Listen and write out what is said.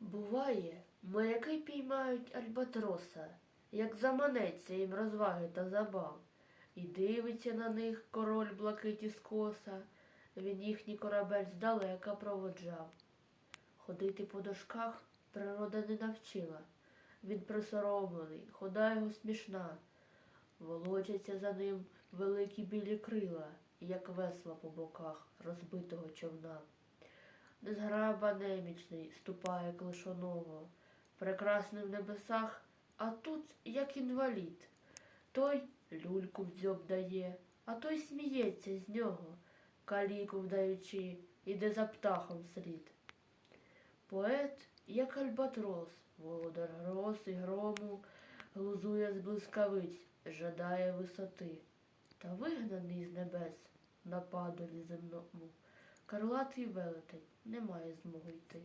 Буває, моряки піймають альбатроса, як заманеться їм розваги та забав, і дивиться на них король блакиті скоса, він їхній корабель здалека проводжав. Ходити по дошках природа не навчила, він присоромлений, хода його смішна, волочаться за ним великі білі крила, як весла по боках розбитого човна. Незграба немічний ступає клишоного, прекрасний в небесах, а тут як інвалід. Той люльку в дзьоб дає, а той сміється з нього, каліку вдаючи, іде за птахом слід. Поет, як альбатрос, володар гроз і грому, глузує з блискавиць, жадає висоти, та вигнаний з небес на падолі земному. Карлатий велетень не має змоги йти.